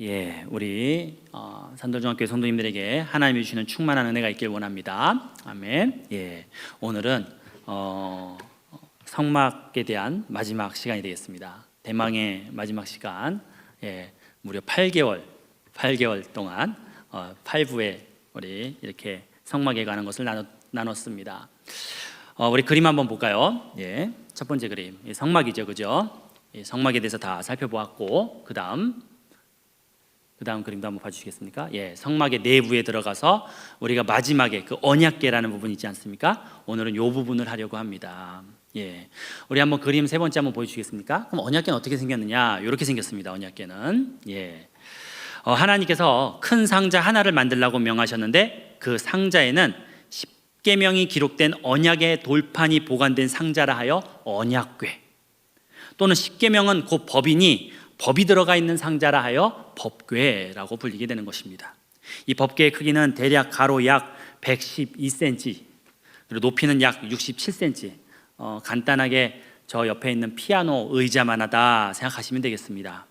예, 우리 어, 산돌중학교 성도님들에게 하나님이 주시는 충만한 은혜가 있길 원합니다. 아멘. 예, 오늘은 어, 성막에 대한 마지막 시간이 되겠습니다. 대망의 마지막 시간, 예, 무려 8개월, 8개월 동안 어, 8부에 우리 이렇게 성막에 가는 것을 나눴, 나눴습니다. 어, 우리 그림 한번 볼까요? 예, 첫 번째 그림, 이 성막이죠, 그죠? 이 성막에 대해서 다 살펴보았고, 그 다음 그 다음 그림도 한번 봐주시겠습니까? 예, 성막의 내부에 들어가서 우리가 마지막에 그 언약계라는 부분 있지 않습니까? 오늘은 요 부분을 하려고 합니다. 예, 우리 한번 그림 세 번째 한번 보여주시겠습니까? 그럼 언약계는 어떻게 생겼느냐? 이렇게 생겼습니다. 언약계는 예, 어, 하나님께서 큰 상자 하나를 만들라고 명하셨는데 그 상자에는 십계명이 기록된 언약의 돌판이 보관된 상자라 하여 언약궤 또는 십계명은 곧 법이니 법이 들어가 있는 상자라 하여 법궤라고 불리게 되는 것입니다. 이 법궤의 크기는 대략 가로 약 112cm 그리고 높이는 약 67cm. 어, 간단하게 저 옆에 있는 피아노 의자만하다 생각하시면 되겠습니다.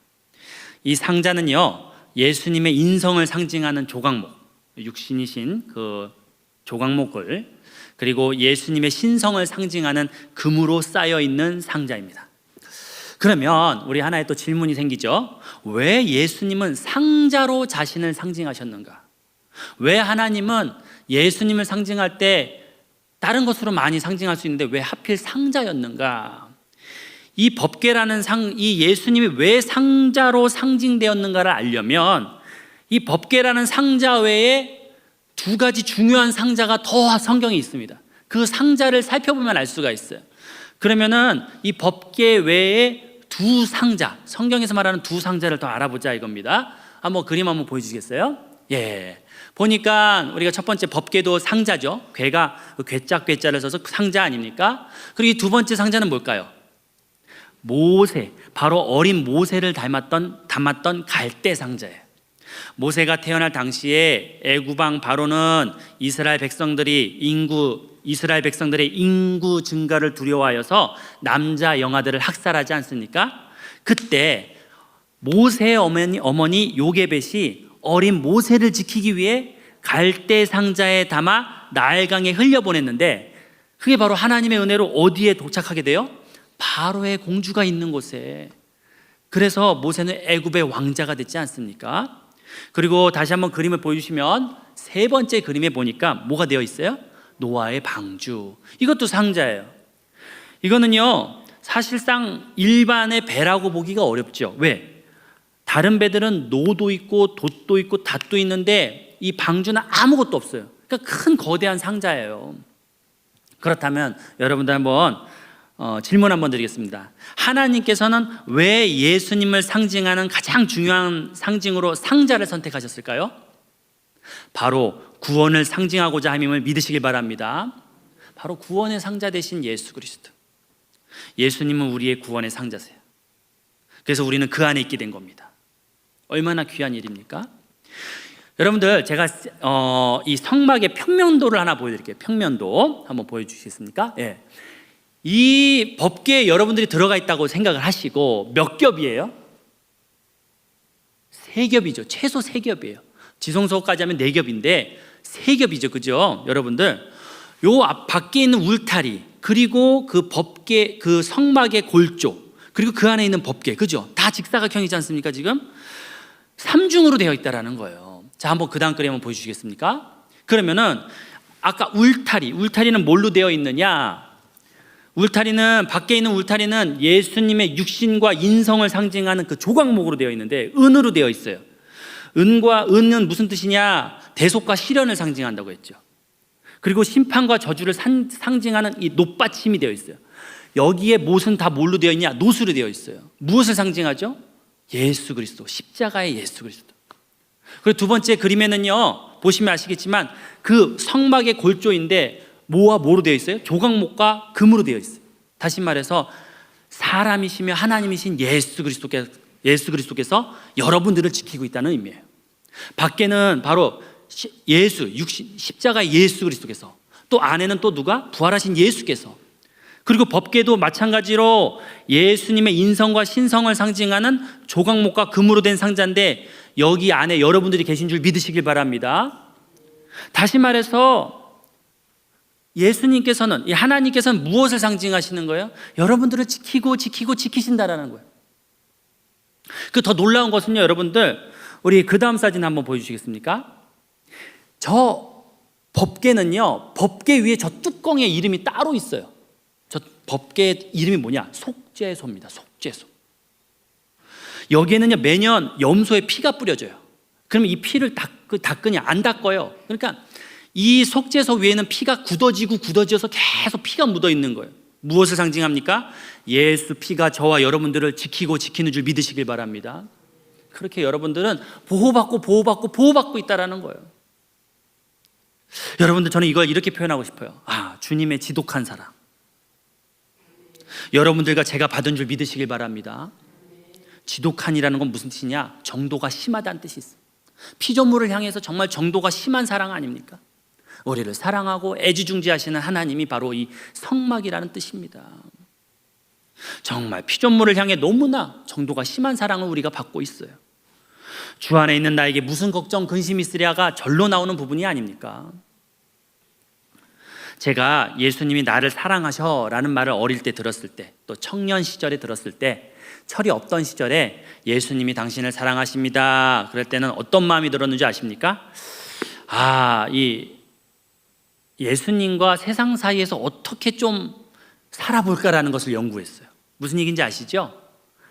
이 상자는요 예수님의 인성을 상징하는 조각목, 육신이신 그 조각목을 그리고 예수님의 신성을 상징하는 금으로 쌓여 있는 상자입니다. 그러면 우리 하나의 또 질문이 생기죠. 왜 예수님은 상자로 자신을 상징하셨는가? 왜 하나님은 예수님을 상징할 때 다른 것으로 많이 상징할 수 있는데 왜 하필 상자였는가? 이 법계라는 상, 이 예수님이 왜 상자로 상징되었는가를 알려면 이 법계라는 상자 외에 두 가지 중요한 상자가 더 성경에 있습니다. 그 상자를 살펴보면 알 수가 있어요. 그러면은 이 법계 외에 두 상자, 성경에서 말하는 두 상자를 더 알아보자 이겁니다. 한번 그림 한번 보여주시겠어요? 예. 보니까 우리가 첫 번째 법계도 상자죠. 괴가 그 괴짝 괴자를 써서 상자 아닙니까? 그리고 이두 번째 상자는 뭘까요? 모세, 바로 어린 모세를 닮았던 담았던 갈대 상자예요. 모세가 태어날 당시에 애구방 바로는 이스라엘 백성들이 인구 이스라엘 백성들의 인구 증가를 두려워하여서 남자 영아들을 학살하지 않습니까? 그때 모세의 어머니 어머니 요게벳이 어린 모세를 지키기 위해 갈대 상자에 담아 나일강에 흘려 보냈는데 그게 바로 하나님의 은혜로 어디에 도착하게 돼요? 바로의 공주가 있는 곳에. 그래서 모세는 애굽의 왕자가 됐지 않습니까? 그리고 다시 한번 그림을 보여주시면 세 번째 그림에 보니까 뭐가 되어 있어요? 노아의 방주. 이것도 상자예요. 이거는요, 사실상 일반의 배라고 보기가 어렵죠. 왜? 다른 배들은 노도 있고 돛도 있고 닷도 있는데 이 방주는 아무것도 없어요. 그러니까 큰 거대한 상자예요. 그렇다면 여러분들 한번 어, 질문 한번 드리겠습니다. 하나님께서는 왜 예수님을 상징하는 가장 중요한 상징으로 상자를 선택하셨을까요? 바로 구원을 상징하고자 함임을 믿으시길 바랍니다. 바로 구원의 상자 대신 예수 그리스도. 예수님은 우리의 구원의 상자세요. 그래서 우리는 그 안에 있게 된 겁니다. 얼마나 귀한 일입니까? 여러분들 제가 어, 이 성막의 평면도를 하나 보여드릴게요. 평면도 한번 보여주시겠습니까? 예. 이 법계에 여러분들이 들어가 있다고 생각을 하시고 몇 겹이에요? 세 겹이죠. 최소 세 겹이에요. 지성소까지 하면 네 겹인데 세 겹이죠. 그죠? 여러분들 요 앞 밖에 있는 울타리 그리고 그 법계 그 성막의 골조 그리고 그 안에 있는 법계 그죠? 다 직사각형이지 않습니까? 지금 삼중으로 되어 있다라는 거예요. 자, 한번 그 다음 그림 한번 보여주시겠습니까? 그러면은 아까 울타리, 울타리는 뭘로 되어 있느냐? 울타리는 밖에 있는 울타리는 예수님의 육신과 인성을 상징하는 그 조각목으로 되어 있는데 은으로 되어 있어요. 은과 은은 무슨 뜻이냐? 대속과 시련을 상징한다고 했죠. 그리고 심판과 저주를 상, 상징하는 이 높받침이 되어 있어요. 여기에 못은 다 뭘로 되어 있냐? 노수로 되어 있어요. 무엇을 상징하죠? 예수 그리스도, 십자가의 예수 그리스도. 그리고 두 번째 그림에는요, 보시면 아시겠지만 그 성막의 골조인데 뭐와 뭐로 되어 있어요? 조각목과 금으로 되어 있어요. 다시 말해서 사람이시며 하나님이신 예수 그리스도께서 예수 그리스도께서 여러분들을 지키고 있다는 의미예요. 밖에는 바로 예수 육신 십자가의 예수 그리스도께서 또 안에는 또 누가 부활하신 예수께서 그리고 법계도 마찬가지로 예수님의 인성과 신성을 상징하는 조각목과 금으로 된 상자인데 여기 안에 여러분들이 계신 줄 믿으시길 바랍니다. 다시 말해서 예수님께서는 이 하나님께서는 무엇을 상징하시는 거예요? 여러분들을 지키고 지키고 지키신다라는 거예요. 그 더 놀라운 것은요, 여러분들 우리 그 다음 사진 한번 보여주시겠습니까? 저 법계는요, 법계 위에 저 뚜껑에 이름이 따로 있어요. 저 법계 이름이 뭐냐? 속죄소입니다. 속죄소. 여기에는요 매년 염소의 피가 뿌려져요. 그러면 이 피를 닦, 닦으니 안 닦아요. 그러니까 이 속죄소 위에는 피가 굳어지고 굳어져서 계속 피가 묻어 있는 거예요. 무엇을 상징합니까? 예수 피가 저와 여러분들을 지키고 지키는 줄 믿으시길 바랍니다. 그렇게 여러분들은 보호받고 보호받고 보호받고 있다라는 거예요. 여러분들 저는 이걸 이렇게 표현하고 싶어요. 아, 주님의 지독한 사랑. 여러분들과 제가 받은 줄 믿으시길 바랍니다. 지독한이라는 건 무슨 뜻이냐? 정도가 심하다는 뜻이 있어요. 피조물을 향해서 정말 정도가 심한 사랑 아닙니까? 우리를 사랑하고 애지중지하시는 하나님이 바로 이 성막이라는 뜻입니다. 정말 피조물을 향해 너무나 정도가 심한 사랑을 우리가 받고 있어요. 주 안에 있는 나에게 무슨 걱정, 근심이 있으랴가 절로 나오는 부분이 아닙니까? 제가 예수님이 나를 사랑하셔 라는 말을 어릴 때 들었을 때, 또 청년 시절에 들었을 때, 철이 없던 시절에 예수님이 당신을 사랑하십니다. 그럴 때는 어떤 마음이 들었는지 아십니까? 아, 이 예수님과 세상 사이에서 어떻게 좀 살아볼까라는 것을 연구했어요. 무슨 얘기인지 아시죠?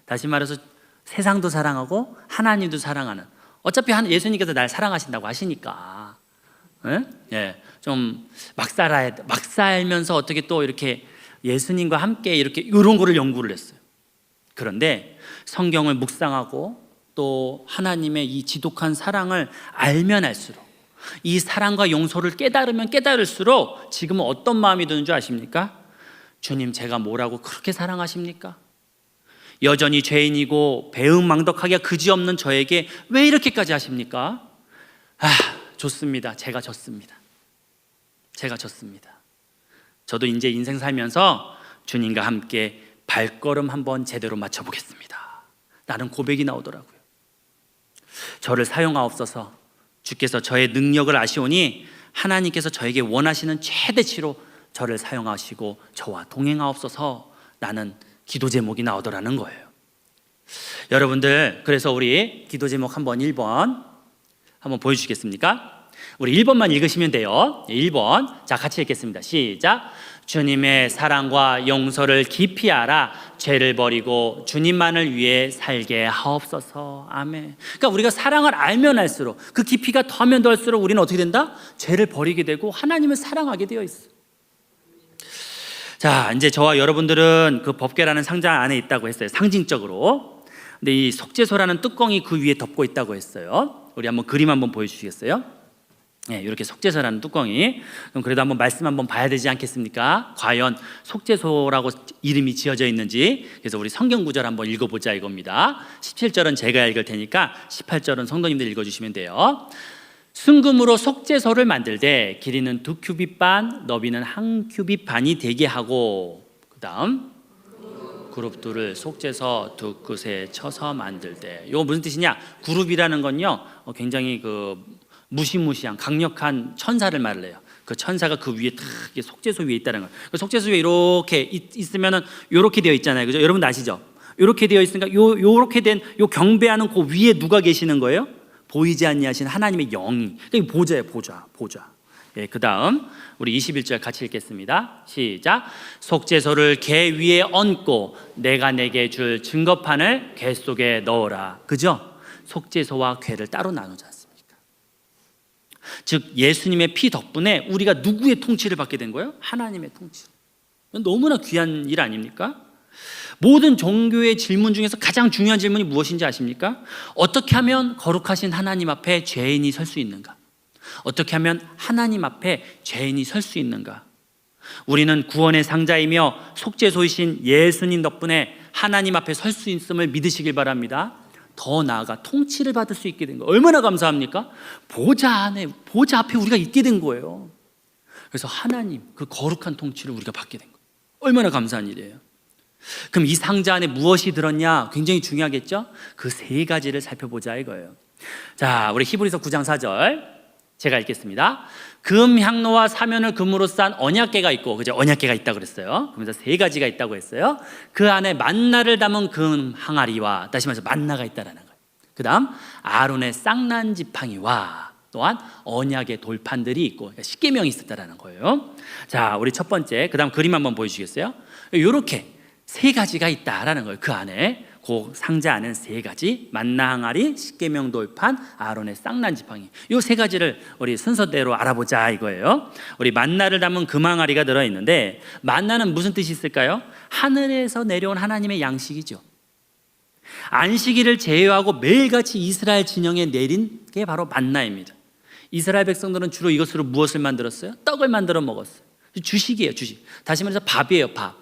다시 말해서 세상도 사랑하고 하나님도 사랑하는. 어차피 한 예수님께서 날 사랑하신다고 하시니까, 예? 예, 좀 막 살아야 막 살면서 어떻게 또 이렇게 예수님과 함께 이렇게 이런 거를 연구를 했어요. 그런데 성경을 묵상하고 또 하나님의 이 지독한 사랑을 알면 알수록 이 사랑과 용서를 깨달으면 깨달을수록 지금은 어떤 마음이 드는 줄 아십니까? 주님 제가 뭐라고 그렇게 사랑하십니까? 여전히 죄인이고 배은망덕하기가 그지없는 저에게 왜 이렇게까지 하십니까? 아 좋습니다. 제가 졌습니다. 제가 졌습니다. 저도 이제 인생 살면서 주님과 함께 발걸음 한번 제대로 맞춰보겠습니다. 라는 고백이 나오더라고요. 저를 사용하옵소서 주께서 저의 능력을 아시오니 하나님께서 저에게 원하시는 최대치로 저를 사용하시고 저와 동행하옵소서 라는 기도 제목이 나오더라는 거예요. 여러분들 그래서 우리 기도 제목 한번 1번 한번 보여주시겠습니까? 우리 1번만 읽으시면 돼요. 1번. 자, 같이 읽겠습니다. 시작. 주님의 사랑과 용서를 깊이 알아 죄를 버리고 주님만을 위해 살게 하옵소서. 아멘. 그러니까 우리가 사랑을 알면 알수록 그 깊이가 더하면 더할수록 우리는 어떻게 된다? 죄를 버리게 되고 하나님을 사랑하게 되어 있어. 자, 이제 저와 여러분들은 그 법계라는 상자 안에 있다고 했어요. 상징적으로. 근데 이 속죄소라는 뚜껑이 그 위에 덮고 있다고 했어요. 우리 한번 그림 한번 보여 주시겠어요? 네, 이렇게 속죄소라는 뚜껑이 그럼 그래도 한번 말씀 한번 봐야 되지 않겠습니까? 과연 속죄소라고 이름이 지어져 있는지 그래서 우리 성경 구절 한번 읽어보자 이겁니다. 17절은 제가 읽을 테니까 18절은 성도님들 읽어주시면 돼요. 순금으로 속죄소를 만들되 길이는 두 큐빗 반, 너비는 한 큐빗 반이 되게 하고 그 다음 그룹 둘을 속죄서 두 끝에 쳐서 만들되 이거 무슨 뜻이냐? 그룹이라는 건요 어, 굉장히 그 무시무시한 강력한 천사를 말을 해요. 그 천사가 그 위에 탁 속죄소 위에 있다는 거예요. 그 속죄소 위에 이렇게 있, 있으면은 이렇게 되어 있잖아요. 그죠? 여러분 아시죠? 이렇게 되어 있으니까 요 요렇게 된 요 경배하는 그 위에 누가 계시는 거예요? 보이지 아니하신 하나님의 영이. 그러니까 보좌예요, 보좌. 보좌. 예, 그다음 우리 21절 같이 읽겠습니다. 시작. 속죄소를 개 위에 얹고 내가 내게 줄 증거판을 개 속에 넣어라. 그죠? 속죄소와 괴를 따로 않습니까? 즉 예수님의 피 덕분에 우리가 누구의 통치를 받게 된 거예요? 하나님의 통치. 너무나 귀한 일 아닙니까? 모든 종교의 질문 중에서 가장 중요한 질문이 무엇인지 아십니까? 어떻게 하면 거룩하신 하나님 앞에 죄인이 설 수 있는가? 어떻게 하면 하나님 앞에 죄인이 설 수 있는가? 우리는 구원의 상자이며 속죄소이신 예수님 덕분에 하나님 앞에 설 수 있음을 믿으시길 바랍니다. 더 나아가 통치를 받을 수 있게 된 거예요. 얼마나 감사합니까? 보좌 안에 보좌 앞에 우리가 있게 된 거예요. 그래서 하나님 그 거룩한 통치를 우리가 받게 된 거예요. 얼마나 감사한 일이에요. 그럼 이 상자 안에 무엇이 들었냐? 굉장히 중요하겠죠? 그 세 가지를 살펴보자 이거예요. 자, 우리 히브리서 9장 4절 제가 읽겠습니다. 금 향로와 사면을 금으로 싼 언약계가 있고 그죠? 언약계가 있다 그랬어요. 그러면서 세 가지가 있다고 했어요. 그 안에 만나를 담은 금 항아리와 다시 말해서 만나가 있다라는 거예요. 그다음 아론의 쌍난 지팡이와 또한 언약의 돌판들이 있고 그러니까 십계명이 있었다라는 거예요. 자, 우리 첫 번째 그다음 그림 한번 보여 주시겠어요? 이렇게 세 가지가 있다라는 거예요. 그 안에 그 상자 안에 세 가지 만나 항아리, 십계명 돌판, 아론의 쌍난 지팡이. 이 세 가지를 우리 순서대로 알아보자 이거예요. 우리 만나를 담은 금항아리가 들어 있는데 만나는 무슨 뜻이 있을까요? 하늘에서 내려온 하나님의 양식이죠. 안식일을 제외하고 매일같이 이스라엘 진영에 내린 게 바로 만나입니다. 이스라엘 백성들은 주로 이것으로 무엇을 만들었어요? 떡을 만들어 먹었어요. 주식이에요, 주식. 다시 말해서 밥이에요, 밥.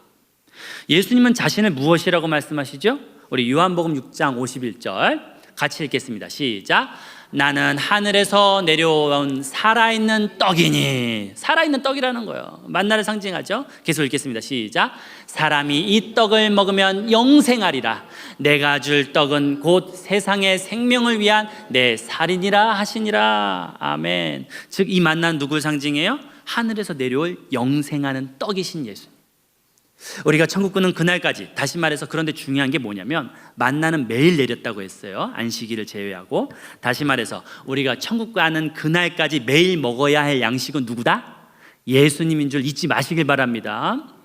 예수님은 자신을 무엇이라고 말씀하시죠? 우리 요한복음 6장 51절 같이 읽겠습니다. 시작. 나는 하늘에서 내려온 살아있는 떡이니 살아있는 떡이라는 거예요. 만나를 상징하죠. 계속 읽겠습니다. 시작. 사람이 이 떡을 먹으면 영생하리라. 내가 줄 떡은 곧 세상의 생명을 위한 내 살이니라 하시니라. 아멘. 즉 이 만난 누굴 상징해요? 하늘에서 내려올 영생하는 떡이신 예수. 우리가 천국 가는 그날까지 다시 말해서 그런데 중요한 게 뭐냐면 만나는 매일 내렸다고 했어요. 안식일을 제외하고 다시 말해서 우리가 천국 가는 그날까지 매일 먹어야 할 양식은 누구다? 예수님인 줄 잊지 마시길 바랍니다.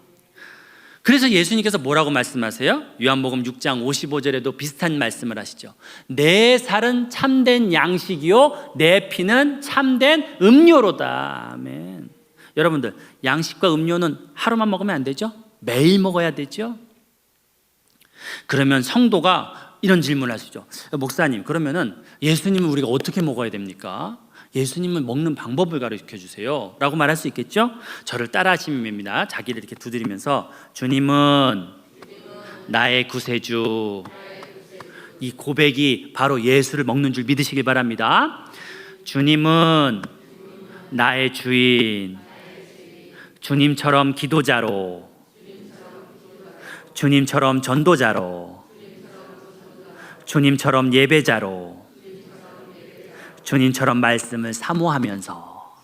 그래서 예수님께서 뭐라고 말씀하세요? 요한복음 6장 55절에도 비슷한 말씀을 하시죠. 내 살은 참된 양식이요 내 피는 참된 음료로다. 아멘. 여러분들 양식과 음료는 하루만 먹으면 안 되죠? 매일 먹어야 되죠? 그러면 성도가 이런 질문을 하시죠. 목사님, 그러면은 예수님을 우리가 어떻게 먹어야 됩니까? 예수님을 먹는 방법을 가르쳐 주세요. 라고 말할 수 있겠죠? 저를 따라 하시면 됩니다. 자기를 이렇게 두드리면서 주님은 나의 구세주. 이 고백이 바로 예수를 먹는 줄 믿으시길 바랍니다. 주님은 나의 주인. 주님처럼 기도자로 주님처럼 전도자로 주님처럼 예배자로 주님처럼 말씀을 사모하면서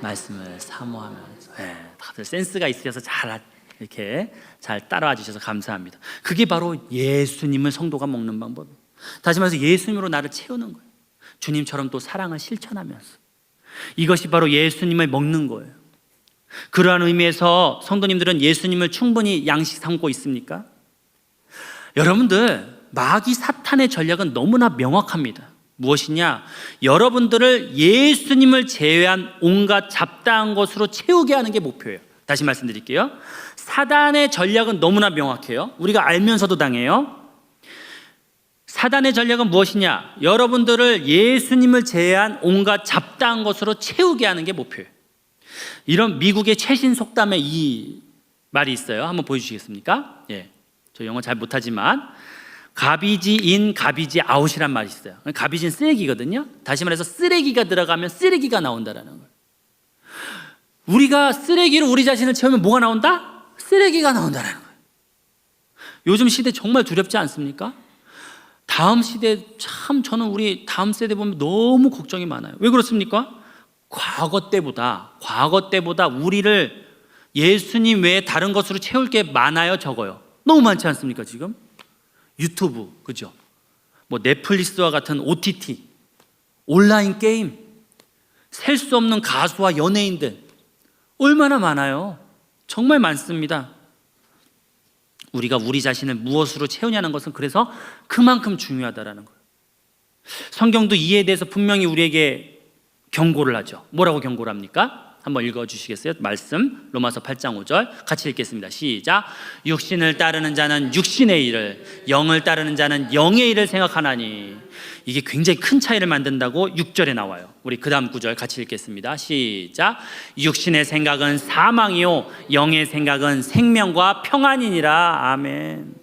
말씀을 사모하면서 네, 다들 센스가 있으셔서 잘 이렇게 잘 따라와 주셔서 감사합니다. 그게 바로 예수님을 성도가 먹는 방법. 다시 말해서 예수님으로 나를 채우는 거예요. 주님처럼 또 사랑을 실천하면서 이것이 바로 예수님을 먹는 거예요. 그러한 의미에서 성도님들은 예수님을 충분히 양식 삼고 있습니까? 여러분들, 마귀 사탄의 전략은 너무나 명확합니다. 무엇이냐? 여러분들을 예수님을 제외한 온갖 잡다한 것으로 채우게 하는 게 목표예요. 다시 말씀드릴게요. 사단의 전략은 너무나 명확해요. 우리가 알면서도 당해요. 사단의 전략은 무엇이냐? 여러분들을 예수님을 제외한 온갖 잡다한 것으로 채우게 하는 게 목표예요. 이런 미국의 최신 속담에 이 말이 있어요. 한번 보여주시겠습니까? 예, 저 영어 잘 못하지만 가비지 인 가비지 아웃이란 말이 있어요. 가비지는 쓰레기거든요. 다시 말해서 쓰레기가 들어가면 쓰레기가 나온다라는 거예요. 우리가 쓰레기로 우리 자신을 채우면 뭐가 나온다? 쓰레기가 나온다라는 거예요. 요즘 시대 정말 두렵지 않습니까? 다음 시대 참 저는 우리 다음 세대 보면 너무 걱정이 많아요. 왜 그렇습니까? 과거 때보다 과거 때보다 우리를 예수님 외에 다른 것으로 채울 게 많아요, 적어요. 너무 많지 않습니까, 지금? 유튜브, 그죠? 뭐 넷플릭스와 같은 OTT, 온라인 게임, 셀 수 없는 가수와 연예인들 얼마나 많아요. 정말 많습니다. 우리가 우리 자신을 무엇으로 채우냐는 것은 그래서 그만큼 중요하다라는 거예요. 성경도 이에 대해서 분명히 우리에게 경고를 하죠. 뭐라고 경고를 합니까? 한번 읽어 주시겠어요? 말씀 로마서 8장 5절 같이 읽겠습니다. 시작. 육신을 따르는 자는 육신의 일을, 영을 따르는 자는 영의 일을 생각하나니 이게 굉장히 큰 차이를 만든다고 6절에 나와요. 우리 그다음 구절 같이 읽겠습니다. 시작. 육신의 생각은 사망이요 영의 생각은 생명과 평안이니라. 아멘.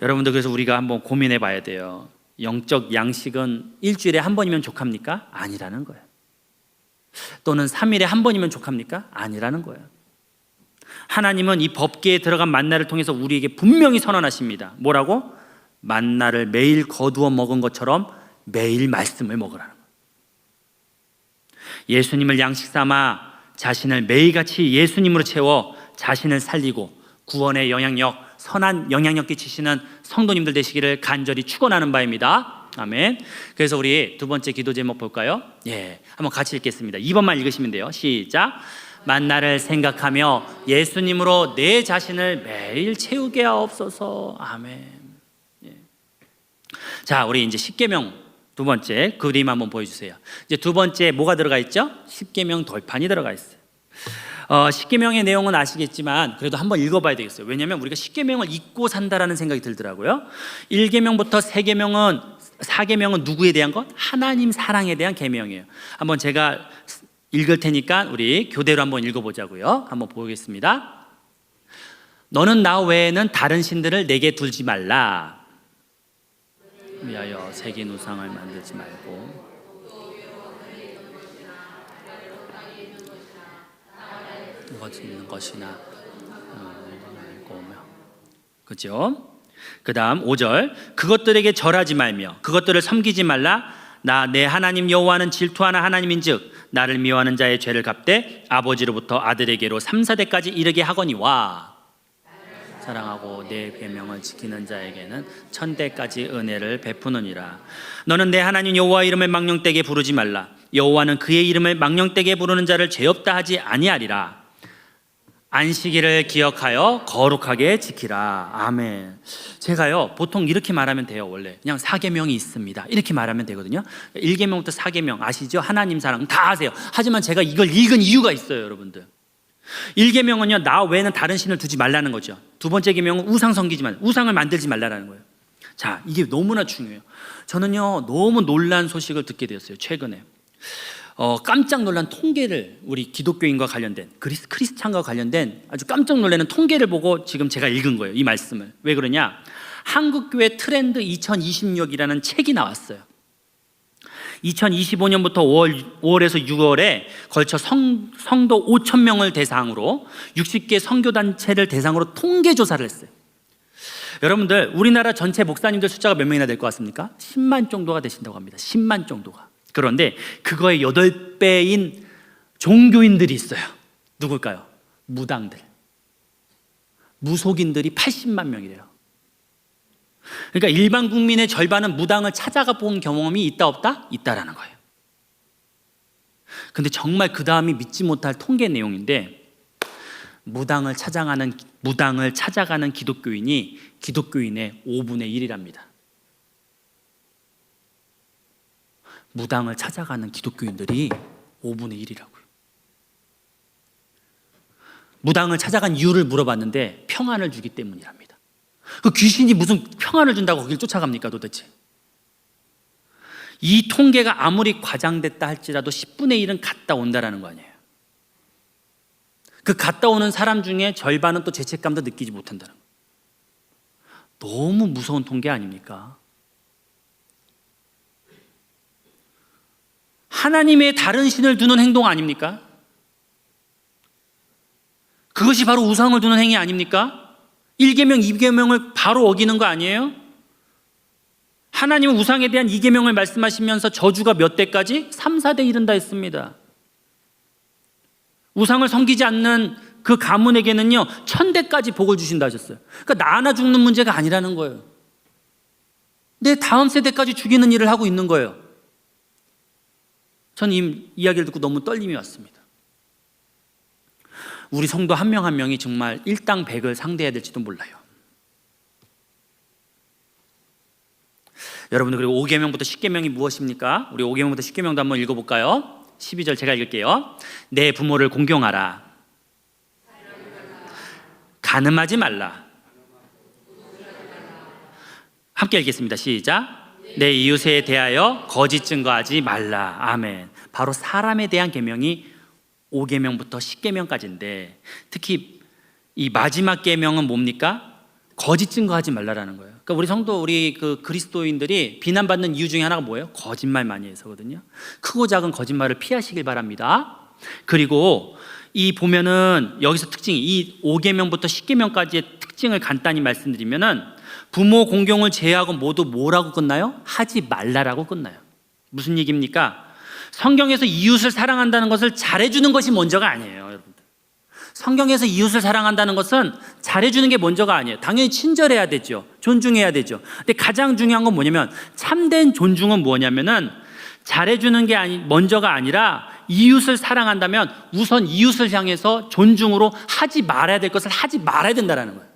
여러분들 그래서 우리가 한번 고민해 봐야 돼요. 영적 양식은 일주일에 한 번이면 족합니까? 아니라는 거예요. 또는 3일에 한 번이면 족합니까? 아니라는 거예요. 하나님은 이 법계에 들어간 만나를 통해서 우리에게 분명히 선언하십니다. 뭐라고? 만나를 매일 거두어 먹은 것처럼 매일 말씀을 먹으라는 거예요. 예수님을 양식 삼아 자신을 매일같이 예수님으로 채워 자신을 살리고 구원의 영향력, 선한 영향력 끼치시는 성도님들 되시기를 간절히 축원하는 바입니다. 아멘. 그래서 우리 두 번째 기도 제목 볼까요? 예, 한번 같이 읽겠습니다. 2번만 읽으시면 돼요. 시작. 만나를 생각하며 예수님으로 내 자신을 매일 채우게 하옵소서. 아멘. 예. 자, 우리 이제 십계명 두 번째 그림 한번 보여주세요. 이제 두 번째 뭐가 들어가 있죠? 십계명 돌판이 들어가 있어요. 어, 십계명의 내용은 아시겠지만 그래도 한번 읽어봐야 되겠어요. 왜냐하면 우리가 십계명을 잊고 산다라는 생각이 들더라고요. 1계명부터 3계명은 4계명은 누구에 대한 것? 하나님 사랑에 대한 계명이에요. 한번 제가 읽을 테니까 우리 교대로 한번 읽어보자고요. 한번 보겠습니다. 너는 나 외에는 다른 신들을 내게 둘지 말라. 위하여 새긴 우상을 만들지 말고 거짓는 것이나 그죠? 그 다음 5절 그것들에게 절하지 말며 그것들을 섬기지 말라 나 내 하나님 여호와는 질투하는 하나님인즉 나를 미워하는 자의 죄를 갚되 아버지로부터 아들에게로 3, 4대까지 이르게 하거니와 사랑하고 내 계명을 지키는 자에게는 천대까지 은혜를 베푸느니라. 너는 내 하나님 여호와 이름을 망령되게 부르지 말라. 여호와는 그의 이름을 망령되게 부르는 자를 죄 없다 하지 아니하리라. 안식일을 기억하여 거룩하게 지키라. 아멘. 제가요 보통 이렇게 말하면 돼요. 원래 그냥 사계명이 있습니다. 이렇게 말하면 되거든요. 1계명부터 4계명 아시죠? 하나님 사랑 다 아세요. 하지만 제가 이걸 읽은 이유가 있어요, 여러분들. 1계명은요 나 외에는 다른 신을 두지 말라는 거죠. 두 번째 계명은 우상 섬기지 말, 우상을 만들지 말라는 거예요. 자, 이게 너무나 중요해요. 저는요 너무 놀란 소식을 듣게 되었어요. 최근에. 어, 깜짝 놀란 통계를 우리 기독교인과 관련된 그리스 크리스찬과 관련된 아주 깜짝 놀라는 통계를 보고 지금 제가 읽은 거예요. 이 말씀을 왜 그러냐? 한국교회 트렌드 2026이라는 책이 나왔어요. 2025년부터 5월, 5월에서 6월에 걸쳐 성, 성도 5천 명을 대상으로 60개 선교 단체를 대상으로 통계 조사를 했어요. 여러분들 우리나라 전체 목사님들 숫자가 몇 명이나 될 것 같습니까? 10만 정도가 되신다고 합니다. 10만 정도가. 그런데 그거의 8배인 종교인들이 있어요. 누굴까요? 무당들. 무속인들이 80만 명이래요. 그러니까 일반 국민의 절반은 무당을 찾아가 본 경험이 있다 없다? 있다라는 거예요. 근데 정말 그 다음이 믿지 못할 통계 내용인데 무당을 찾아가는 무당을 찾아가는 기독교인이 기독교인의 5분의 1이랍니다. 무당을 찾아가는 기독교인들이 5분의 1이라고요. 무당을 찾아간 이유를 물어봤는데 평안을 주기 때문이랍니다. 그 귀신이 무슨 평안을 준다고 거길 쫓아갑니까 도대체? 이 통계가 아무리 과장됐다 할지라도 10분의 1은 갔다 온다라는 거 아니에요. 그 갔다 오는 사람 중에 절반은 또 죄책감도 느끼지 못한다는 거. 너무 무서운 통계 아닙니까? 하나님의 다른 신을 두는 행동 아닙니까? 그것이 바로 우상을 두는 행위 아닙니까? 1계명, 2계명을 바로 어기는 거 아니에요? 하나님은 우상에 대한 2계명을 말씀하시면서 저주가 몇 대까지? 3, 4대 이른다 했습니다. 우상을 섬기지 않는 그 가문에게는요, 천대까지 복을 주신다 하셨어요. 그러니까 나 하나 죽는 문제가 아니라는 거예요. 내 다음 세대까지 죽이는 일을 하고 있는 거예요. 전 이 이야기를 듣고 너무 떨림이 왔습니다. 우리 성도 한명한 명이 정말 일당 백을 상대해야 될지도 몰라요. 여러분들 그리고 5계명부터 10계명이 무엇입니까? 우리 5계명부터 10계명도 한번 읽어볼까요? 12절 제가 읽을게요. 내 부모를 공경하라. 가늠하지 말라. 함께 읽겠습니다. 시작. 내 이웃에 대하여 거짓 증거하지 말라. 아멘. 바로 사람에 대한 계명이 5계명부터 10계명까지인데 특히 이 마지막 계명은 뭡니까? 거짓 증거하지 말라라는 거예요. 그러니까 우리 성도 우리 그 그리스도인들이 비난받는 이유 중에 하나가 뭐예요? 거짓말 많이 해서거든요. 크고 작은 거짓말을 피하시길 바랍니다. 그리고 이 보면은 여기서 특징이 이 5계명부터 10계명까지의 특징을 간단히 말씀드리면은 부모 공경을 제외하고 모두 뭐라고 끝나요? 하지 말라라고 끝나요. 무슨 얘기입니까? 성경에서 이웃을 사랑한다는 것을 잘해주는 것이 먼저가 아니에요, 여러분들. 성경에서 이웃을 사랑한다는 것은 잘해주는 게 먼저가 아니에요. 당연히 친절해야 되죠. 존중해야 되죠. 근데 가장 중요한 건 뭐냐면 참된 존중은 뭐냐면은 잘해주는 게 아니 먼저가 아니라 이웃을 사랑한다면 우선 이웃을 향해서 존중으로 하지 말아야 될 것을 하지 말아야 된다라는 거예요.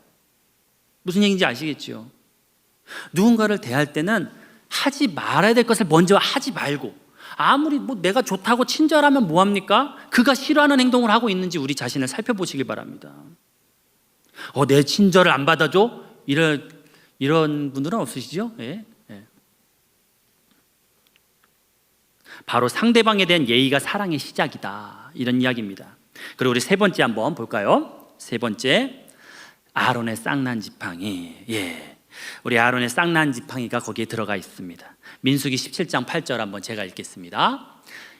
무슨 얘기인지 아시겠죠? 누군가를 대할 때는 하지 말아야 될 것을 먼저 하지 말고 아무리 뭐 내가 좋다고 친절하면 뭐 합니까? 그가 싫어하는 행동을 하고 있는지 우리 자신을 살펴보시기 바랍니다. 어, 내 친절을 안 받아줘? 이런 이런 분들은 없으시죠? 예. 예. 바로 상대방에 대한 예의가 사랑의 시작이다. 이런 이야기입니다. 그리고 우리 세 번째 한번 볼까요? 세 번째 아론의 쌍난 지팡이. 예. 우리 아론의 쌍난 지팡이가 거기에 들어가 있습니다. 민수기 17장 8절 한번 제가 읽겠습니다.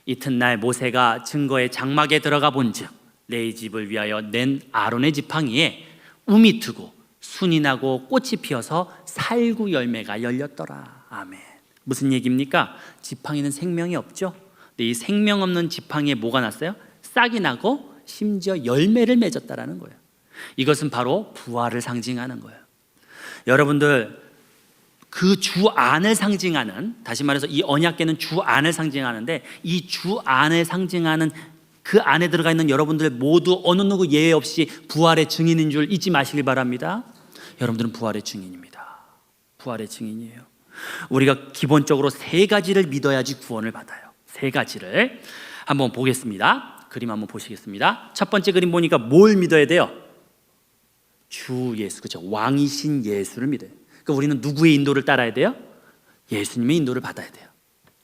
이튿날 모세가 증거의 장막에 들어가 본즉 내 집을 위하여 낸 아론의 지팡이에 움이 트고 순이 나고 꽃이 피어서 살구 열매가 열렸더라. 아멘. 무슨 얘기입니까? 지팡이는 생명이 없죠. 근데 이 생명 없는 지팡이에 뭐가 났어요? 싹이 나고 심지어 열매를 맺었다라는 거예요. 이것은 바로 부활을 상징하는 거예요. 여러분들 그 주 안을 상징하는 다시 말해서 이 언약계는 주 안을 상징하는데 이 주 안을 상징하는 그 안에 들어가 있는 여러분들 모두 어느 누구 예외 없이 부활의 증인인 줄 잊지 마시길 바랍니다. 여러분들은 부활의 증인입니다. 부활의 증인이에요. 우리가 기본적으로 세 가지를 믿어야지 구원을 받아요. 세 가지를 한번 보겠습니다. 그림 한번 보시겠습니다. 첫 번째 그림 보니까 뭘 믿어야 돼요? 주 예수 그렇죠 왕이신 예수를 믿어요. 그러니까 우리는 누구의 인도를 따라야 돼요? 예수님의 인도를 받아야 돼요.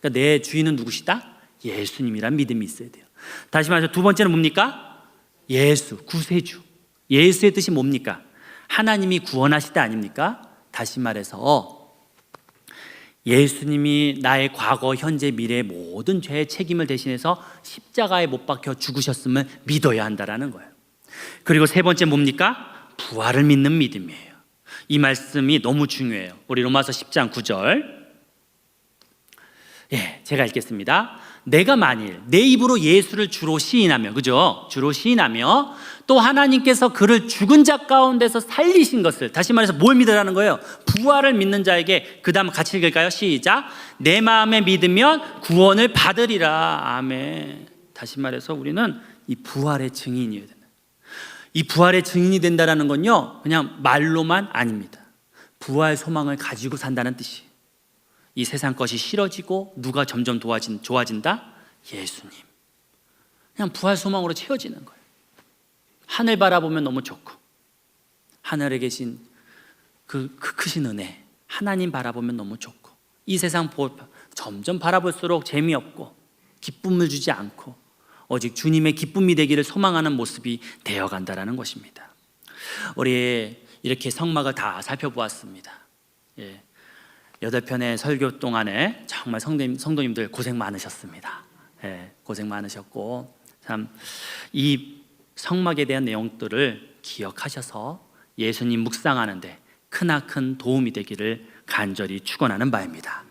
그러니까 내 주인은 누구시다? 예수님이란 믿음이 있어야 돼요. 다시 말해서 두 번째는 뭡니까? 예수 구세주. 예수의 뜻이 뭡니까? 하나님이 구원하시다 아닙니까? 다시 말해서 예수님이 나의 과거, 현재, 미래의 모든 죄의 책임을 대신해서 십자가에 못 박혀 죽으셨음을 믿어야 한다라는 거예요. 그리고 세 번째 뭡니까? 부활을 믿는 믿음이에요. 이 말씀이 너무 중요해요. 우리 로마서 10장 9절. 예, 제가 읽겠습니다. 내가 만일 내 입으로 예수를 주로 시인하며 그죠? 주로 시인하며 또 하나님께서 그를 죽은 자 가운데서 살리신 것을 다시 말해서 뭘 믿으라는 거예요? 부활을 믿는 자에게 그 다음 같이 읽을까요? 시작. 내 마음에 믿으면 구원을 받으리라. 아멘. 다시 말해서 우리는 이 부활의 된다. 이 부활의 증인이 된다라는 건요. 그냥 말로만 아닙니다. 부활 소망을 가지고 산다는 뜻이에요. 이 세상 것이 싫어지고 누가 점점 도와진, 좋아진다? 예수님. 그냥 부활 소망으로 채워지는 거예요. 하늘 바라보면 너무 좋고 하늘에 계신 그, 그 크신 은혜 하나님 바라보면 너무 좋고 이 세상 보, 점점 바라볼수록 재미없고 기쁨을 주지 않고 오직 주님의 기쁨이 되기를 소망하는 모습이 되어 간다라는 것입니다. 우리 이렇게 성막을 다 살펴보았습니다. 예. 여덟 편의 설교 동안에 정말 성도님, 성도님들 고생 많으셨습니다. 예, 고생 많으셨고 참 이 성막에 대한 내용들을 기억하셔서 예수님 묵상하는데 크나큰 도움이 되기를 간절히 축원하는 바입니다.